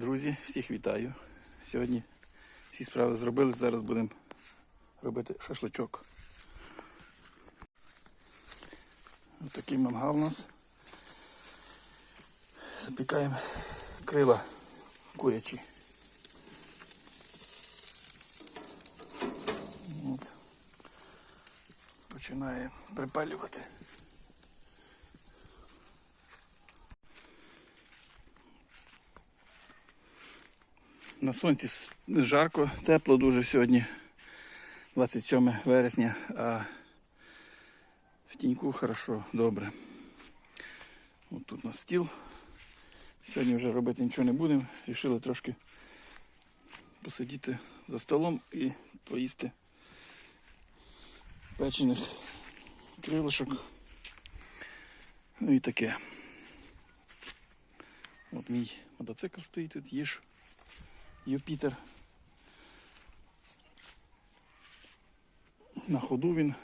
Друзі, всіх вітаю. Сьогодні всі справи зробили, зараз будемо робити шашличок. Ось такий мангал у нас. Запікаємо крила курячі. От. Починає припалювати. На сонці жарко, тепло дуже сьогодні, 27 вересня, а в тіньку хорошо, добре. От тут у нас стіл. Сьогодні вже робити нічого не будемо. Рішили трошки посидіти за столом і поїсти печених крилишок. Ну і таке. От мій мотоцикл стоїть тут, їж. Юпітер. На ходу він.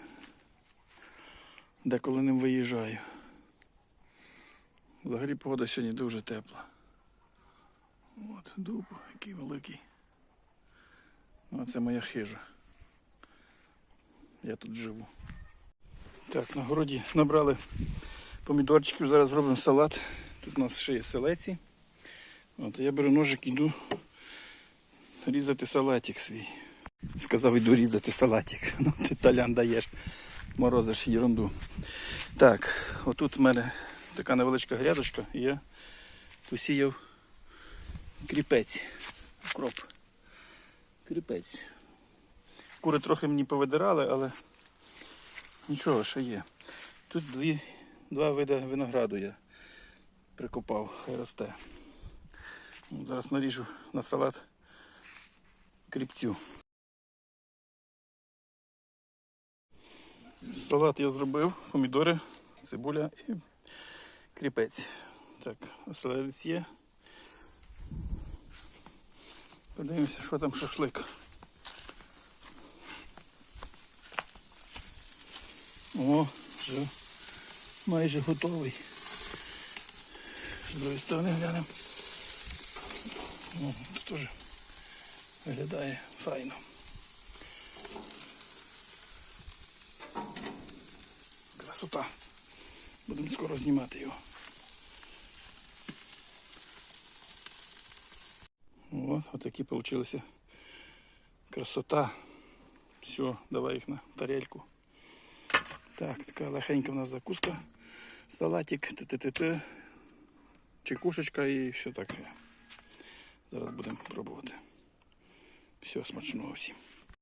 Деколи ним виїжджаю. Взагалі погода сьогодні дуже тепла. От, дуб, який великий. Оце моя хижа. Я тут живу. Так, на городі набрали помідорчиків, зараз зробимо салат. Тут у нас ще є селеці. От, я беру ножик і йду різати салатик свій. Сказав, іду різати салатик. Ну, ти талян даєш, морозиш ерунду. Так, отут в мене така невеличка грядочка, і я посіяв кріпець. Укроп. Кріпець. Кури трохи мені повидирали, але нічого, ще є. Тут дві, два види винограду я прикопав, росте. Зараз наріжу на салат кріпцю. Салат я зробив, помідори, цибуля і кріпець. Так, оселедець є. Подивимося, що там шашлик. О, вже майже готовий. З другої сторони глянемо. Тут теж виглядає файно. Красота. Будемо скоро знімати його. От, отакі получилися. Красота. Все, давай їх на тарельку. Так, така легенька в нас закуска. Салатик, т-т-т-т, чекушечка і все таке. Зараз будемо пробувати. Все, смачного всім.